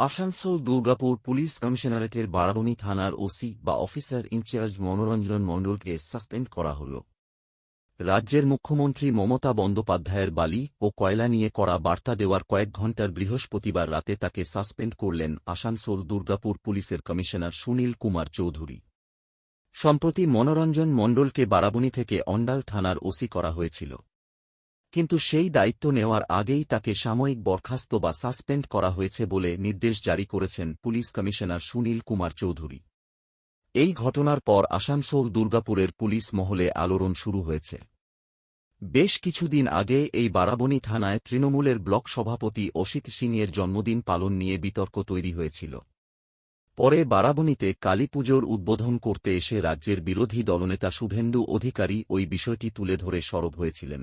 Asansol, Durgapur police কমিশনারেটের বারাবণী থানার OC বা অফিসার ইনচার্জ মনোরঞ্জন মণ্ডলকে সাসপেন্ড করা হল। রাজ্যের মুখ্যমন্ত্রী মমতা বন্দ্যোপাধ্যায়ের বালি ও কয়লা নিয়ে করা বার্তা দেওয়ার কয়েক ঘণ্টার বৃহস্পতিবার রাতে তাকে সাসপেন্ড করলেন আসানসোল, দুর্গাপুর পুলিশের কমিশনার সুনীল কুমার চৌধুরী। সম্প্রতি মনোরঞ্জন মণ্ডলকে বারাবণী থেকে অন্ডাল থানার ওসি করা হয়েছিল। কিন্তু সেই দায়িত্ব নেওয়ার আগেই তাকে সাময়িক বরখাস্ত বা সাসপেন্ড করা হয়েছে বলে নির্দেশ জারি করেছেন পুলিশ কমিশনার সুনীল কুমার চৌধুরী। এই ঘটনার পর আসানসোল দুর্গাপুরের পুলিশ মহলে আলোড়ন শুরু হয়েছে। বেশ কিছুদিন আগে এই বারাবণী থানায় তৃণমূলের ব্লক সভাপতি অসিত সিংয়ের জন্মদিন পালন নিয়ে বিতর্ক তৈরি হয়েছিল। পরে বারাবণীতে কালীপুজোর উদ্বোধন করতে এসে রাজ্যের বিরোধী দলনেতা শুভেন্দু অধিকারী ওই বিষয়টি তুলে ধরে সরব হয়েছিলেন।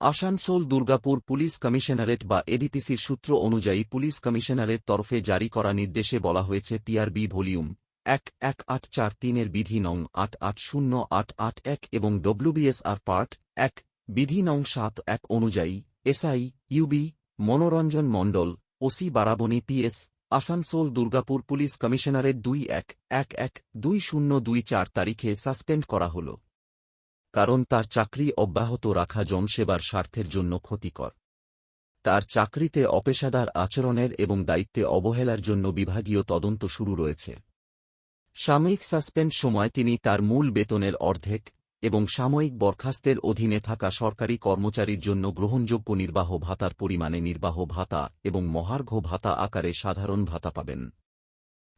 আসানসোল দুর্গাপুর পুলিশ কমিশনারেট বা এডিপিসির সূত্র অনুযায়ী পুলিশ কমিশনারের তরফে জারি করা নির্দেশে বলা হয়েছে পিআরবি ভলিউম এক এক আট চার তিনের বিধি নং আট আট শূন্য আট আট এক এবং ডব্লুবিএসআর পার্ট এক, বিধি নং সাত এক অনুযায়ী SI, UB, Manoranjan Mondal, OC Barabani PS, Asansol Durgapur police কমিশনারের দুই এক এক এক দুই শূন্য দুই চার তারিখে সাসপেন্ড করা হল। কারণ তার চাকরি অব্যাহত রাখা জনসেবার স্বার্থের জন্য ক্ষতিকর। তার চাকরিতে অপেশাদার আচরণের এবং দায়িত্বে অবহেলার জন্য বিভাগীয় তদন্ত শুরু রয়েছে। সাময়িক সাসপেন্ড সময় তিনি তার মূল বেতনের অর্ধেক এবং সাময়িক বরখাস্তের অধীনে থাকা সরকারি কর্মচারীর জন্য গ্রহণযোগ্য নির্বাহ ভাতার পরিমাণে নির্বাহ ভাতা এবং মহার্ঘ ভাতা আকারে সাধারণ ভাতা পাবেন।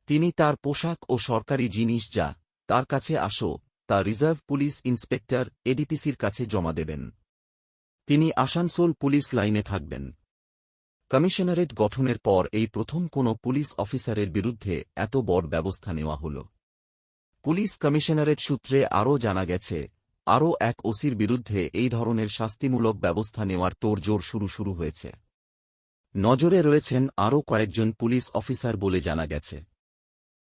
তিনি তার পোশাক ও সরকারি জিনিস যা তার কাছে আসো তা রিজার্ভ পুলিশ ইন্সপেক্টর এডিপিসির কাছে জমা দেবেন। তিনি আসানসোল পুলিশ লাইনে থাকবেন। কমিশনারেট গঠনের পর এই প্রথম কোনো পুলিশ অফিসারের বিরুদ্ধে এত বড় ব্যবস্থা নেওয়া হল। পুলিশ কমিশনারেট সূত্রে আরও জানা গেছে, আরও এক ওসির বিরুদ্ধে এই ধরনের শাস্তিমূলক ব্যবস্থা নেওয়ার তোড়জোড় শুরু শুরু হয়েছে। নজরে রয়েছেন আরও কয়েকজন পুলিশ অফিসার বলে জানা গেছে।